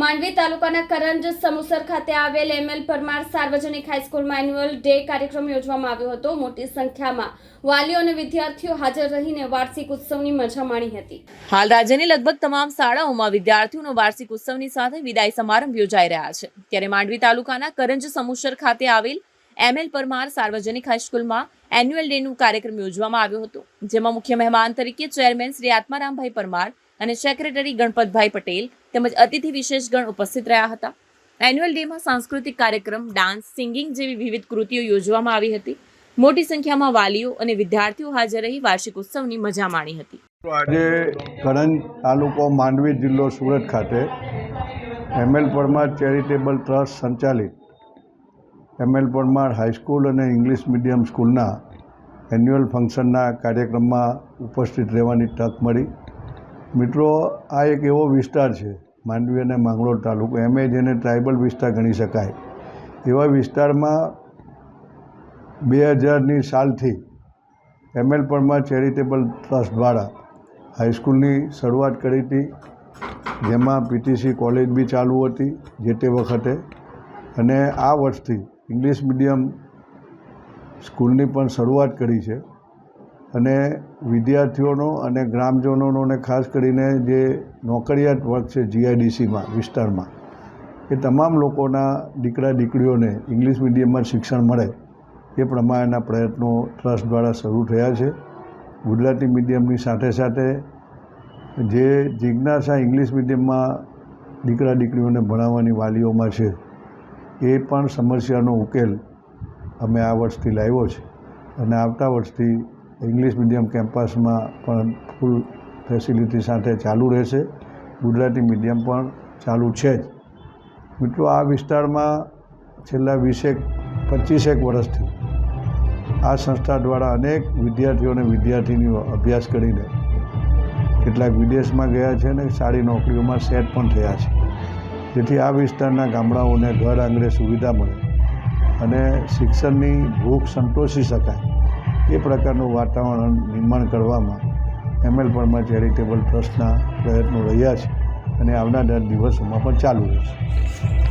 માંડવી તાલુકાના કરંજ સમુસર ખાતે આવેલ એમએલ પરમાર સાર્વજનિક હાઈસ્કૂલમાં એન્યુઅલ ડે કાર્યક્રમ યોજવામાં આવ્યો હતો. મોટી સંખ્યામાં વાલીઓ અને વિદ્યાર્થીઓ હાજર રહીને વાર્ષિક ઉત્સવની મજા માણી હતી. હાલ રાજ્યની લગભગ તમામ શાળાઓમાં વિદ્યાર્થીઓનો વાર્ષિક ઉત્સવની સાથે વિદાય સમારંભ યોજાઈ રહ્યા છે. ત્યારે માંડવી તાલુકાના કરંજ સમુસર ખાતે આવેલ એમએલ પરમાર સાર્વજનિક હાઈસ્કૂલમાં એન્યુઅલ ડેનું કાર્યક્રમ યોજવામાં આવ્યો હતો, જેમાં મુખ્ય મહેમાન તરીકે ચેરમેન શ્રી આત્મારામભાઈ પરમાર અને સેક્રેટરી ગણપતભાઈ પટેલ તેમજ અતિથિ વિશેષ ગણ ઉપસ્થિત રહ્યા હતા. એન્યુઅલ ડેમાં સાંસ્કૃતિક કાર્યક્રમ, ડાન્સ, સિંગિંગ જેવી વિવિધ કૃતિઓ યોજવામાં આવી હતી. મોટી સંખ્યામાં વાલીઓ અને વિદ્યાર્થીઓ હાજર રહી વાર્ષિક ઉત્સવની મજા માણી હતી. આજે કરણ તાલુકો માંડવી જિલ્લો સુરત ખાતે એમએલ પરમાર ચેરિટેબલ ટ્રસ્ટ સંચાલિત એમએલ પરમાર હાઈસ્કૂલ અને ઇંગ્લિશ મીડિયમ સ્કૂલના એન્યુઅલ ફંક્શનના કાર્યક્રમમાં ઉપસ્થિત રહેવાની તક મળી. મિત્રો, આ એક એવો વિસ્તાર છે, માંડવી અને માંગરોળ તાલુકો. એમ જેને ટ્રાઇબલ વિસ્તાર ગણી શકાય. એવા વિસ્તારમાં બે હજારની સાલથી એમએલ પરમાર ચેરિટેબલ ટ્રસ્ટ દ્વારા હાઈસ્કૂલની શરૂઆત કરી હતી. જેમાં પીટીસી કોલેજ બી ચાલુ હતી, જે તે વખતે. અને આ વર્ષથી ઇંગ્લિશ મીડિયમ સ્કૂલની પણ શરૂઆત કરી છે. અને વિદ્યાર્થીઓનો અને ગ્રામજનોનો અને ખાસ કરીને જે નોકરિયાત વર્ગ છે જીઆઈડીસીમાં, વિસ્તારમાં, એ તમામ લોકોના દીકરા દીકરીઓને ઇંગ્લિશ મીડિયમમાં શિક્ષણ મળે એ પ્રમાણેના પ્રયત્નો ટ્રસ્ટ દ્વારા શરૂ થયા છે. ગુજરાતી મીડિયમની સાથે સાથે જે જિજ્ઞાસા ઇંગ્લિશ મીડિયમમાં દીકરા દીકરીઓને ભણાવવાની વાલીઓમાં છે, એ પણ સમસ્યાનો ઉકેલ અમે આ વર્ષથી લાવ્યો છે. અને આવતા વર્ષથી ઇંગ્લિશ મીડિયમ કેમ્પસમાં પણ ફૂલ ફેસિલિટી સાથે ચાલુ રહેશે. ગુજરાતી મીડિયમ પણ ચાલુ છે જ. મિત્રો, આ વિસ્તારમાં છેલ્લા વીસેક, પચીસેક વર્ષથી આ સંસ્થા દ્વારા અનેક વિદ્યાર્થીઓ અને વિદ્યાર્થીનીઓ અભ્યાસ કરીને કેટલાક વિદેશમાં ગયા છે અને સારી નોકરીઓમાં સેટ પણ થયા છે. જેથી આ વિસ્તારના ગામડાઓને ઘર આંગણે સુવિધા મળે અને શિક્ષણની ભૂખ સંતોષી શકાય. એ પ્રકારનું વાતાવરણ નિર્માણ કરવામાં એમએલ પરમા ચેરિટેબલ ટ્રસ્ટના પ્રયત્નો રહ્યા છે અને આવનારા દિવસોમાં પણ ચાલુ રહેશે.